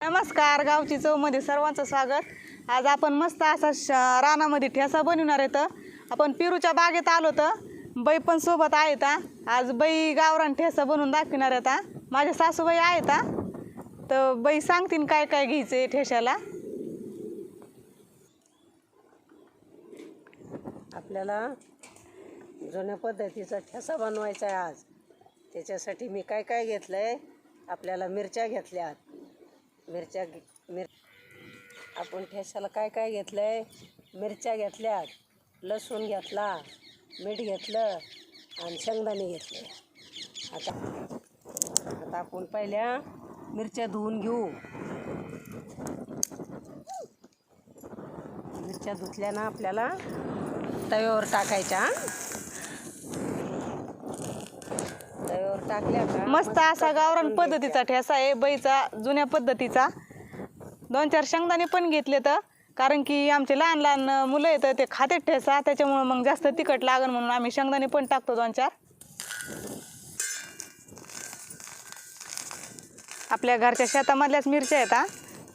नमस्कार गावची चवमध्ये सर्वांचं स्वागत. आज आपण मस्त असा श रानामध्ये ठेसा बनवणार आहेत. आपण पिरूच्या बागेत आलो तर बाई पण सोबत आहेत हा. आज बाई गावरान ठेसा बनवून दाखविणार आहेत हा. माझ्या सासूबाई आहेत हा. तर बाई सांगतील काय काय घ्यायचं आहे ठेशाला. आपल्याला जुन्या पद्धतीचा ठेसा बनवायचा आहे आज. त्याच्यासाठी मी काय काय घेतलं आहे आपल्याला मिरच्या घेतल्यात. मिरच्या घे- मिर आपण ठेशाला काय काय घेतलं आहे मिरच्या घेतल्यात लसूण घेतला मीठ घेतलं आणि शेंगदाणे घेतले. आता आता आपण पहिल्या मिरच्या धुवून घेऊ. मिरच्या धुतल्या ना आपल्याला तव्यावर टाकायच्या हं? तव्यावर टाकल्या का? मस्त असा गावरान पद्धतीचा ठेसा आहे बाईचा जुन्या पद्धतीचा. दोन चार शेंगदाणे पण घेतले तर कारण की आमचे लहान लहान मुलं येतं ते खाते ठेसा त्याच्यामुळं मग जास्त तिखट लागन म्हणून आम्ही शेंगदाणे पण टाकतो दोन चार. आपल्या घरच्या शेतामधल्याच मिरच्या आहेत.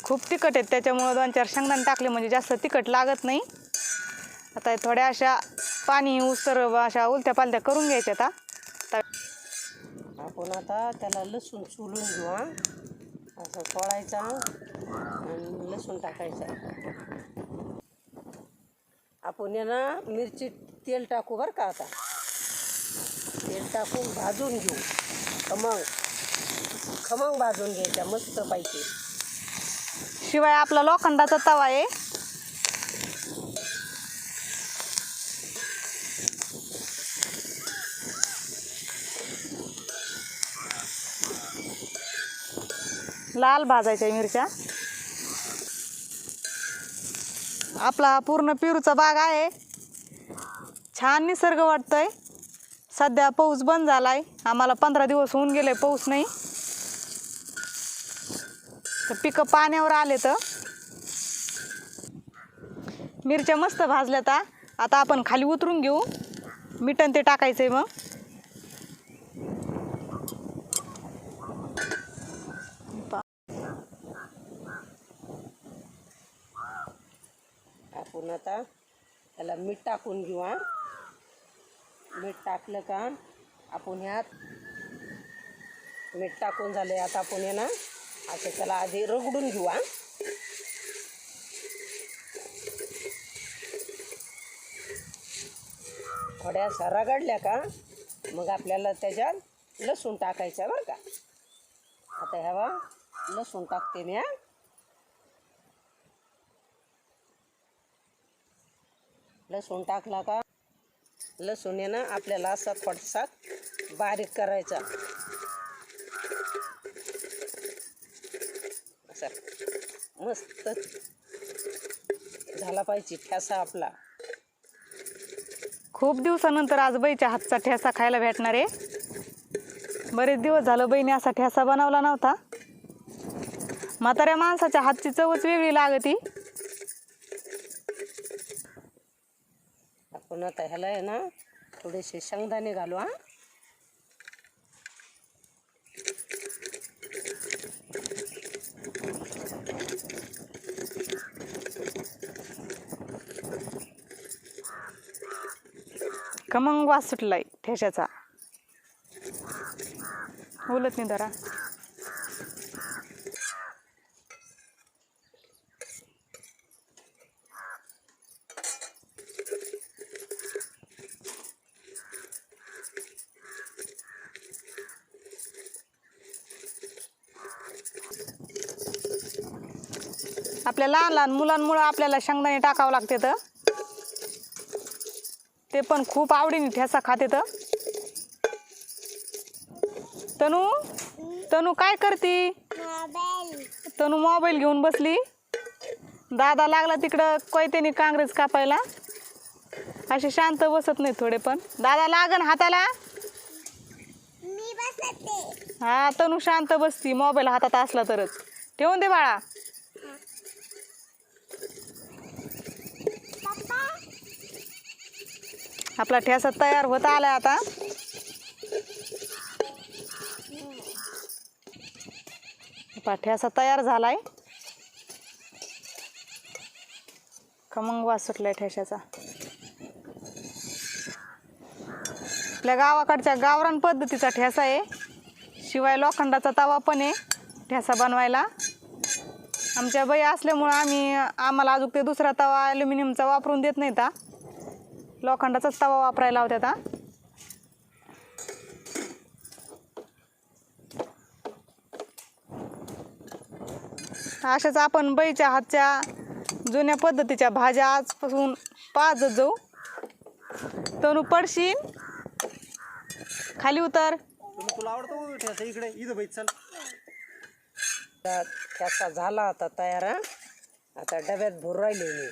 खूप तिखट आहेत त्याच्यामुळं दोन चार शेंगदाणे टाकले म्हणजे जास्त तिखट लागत नाही. आता थोड्या अशा पाणी उसर अशा उलत्या पालत्या करून घ्यायच्या आता. आपण आता त्याला लसूण चुलून घेऊ असं सोळायचा आणि लसूण टाकायचा. आपण आहे ना मिरची तेल टाकू बरं का आता. तेल टाकून भाजून घेऊ. खमंग. खमंग भाजून घ्यायचा मस्त पाहिजे शिवाय आपला लोखंडाचा तवा आहे. लाल भाजायच्या मिरच्या. आपला पूर्ण पेरूचा बाग आहे. छान निसर्ग वाटतोय. सध्या पाऊस बंद झालाय. आम्हाला पंधरा दिवस होऊन गेले पाऊस नाही. तर पिकं पाण्यावर आले तर. मिरच्या मस्त भाजल्या आता आता आपण खाली उतरून घेऊ. मिठन ते टाकायचं आहे मग. आपण आता. त्याला मीठ टाकून घेऊ हा. मीठ टाकलं का आपण ह्यात मीठ टाकून झालं आता आपण हे ना असं त्याला आधी रगडून घेऊ हा. थोड्याशा रगडल्या का मग आपल्याला त्याच्यात लसूण टाकायचं बरं का. आता ह्यावा लसूण टाकते मी हा. लसूण टाकला का? लसूण आहे ना आपल्याला असा थोडासा बारीक करायचा. असा मस्त झाला पाहिजे ठ्यासा आपला. खूप दिवसानंतर आज बाईच्या हातचा ठेसा खायला भेटणार आहे. बरेच दिवस झालं बहिणी असा ठेसा बनवला नव्हता. म्हाताऱ्या माणसाच्या हातची चवच वेगळी लागती. आपण आता ह्याला आहे ना थोडेसे शेंगदाणे घालू हा. कमंग वास सुटलाय ठेशाचा बोलत नाही जरा. आपल्या लहान लहान मुलांमुळं आपल्याला शेंगदाणे टाकावं लागते तर. ते पण खूप आवडीने ठेसा खाते तर. तनू तनू काय करती? तनू मोबाईल घेऊन बसली. दादा लागला तिकडं कोयत्याने काँग्रेस कापायला. असे शांत बसत नाही थोडे पण. दादा लागन हाताला? हा तनू शांत बसती मोबाईल हातात असला तरच. ठेवून दे बाळा. आपला ठेसा तयार होत आला आता. पाठी असा तयार झालाय. खमंग वास सुटलाय ठेशाचा. आपल्या गावाकडच्या गावरान पद्धतीचा ठेसा आहे. शिवाय लोखंडाचा तवा पण आहे ठेसा बनवायला. आमच्या बाई असल्यामुळं आम्ही आम्हाला अजून ते दुसरा तवा ॲल्युमिनियमचा वापरून देत नाही हा. लोखंडाचाच तवा वापरायला होत्यात हा. अशाच आपण बाईच्या हातच्या जुन्या पद्धतीच्या भाज्या आजपासून पाच जाऊ. तनु पडशील. खाली उतर. तुला आवडतो इकडे इथं बैठ चल. आता ठ्यासा झाला आता तयार आता डब्यात भरून राहिले मी.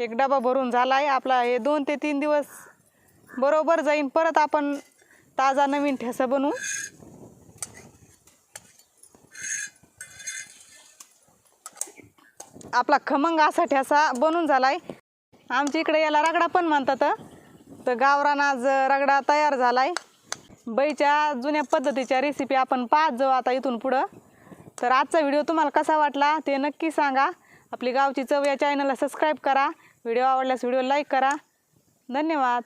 एक डबा भरून झाला आहे आपला हे दोन ते तीन दिवस बरोबर जाईन. परत आपण ताजा नवीन ठेसा बनवू. आपला खमंग असा ठेसा बनून झाला आहे आमच्या इकडे याला रगडा पण म्हणतात. तर गावरान आज रगडा तयार झाला आहे बैच्या जुन्या पद्धतीच्या रेसिपी आपण पाहत जाऊ आता इथून पुढं. तर आजचा व्हिडिओ तुम्हाला कसा वाटला ते नक्की सांगा. आपली गावची चव या चॅनलला सबस्क्राईब करा. व्हिडिओ आवडल्यास व्हिडिओ लाईक करा. धन्यवाद.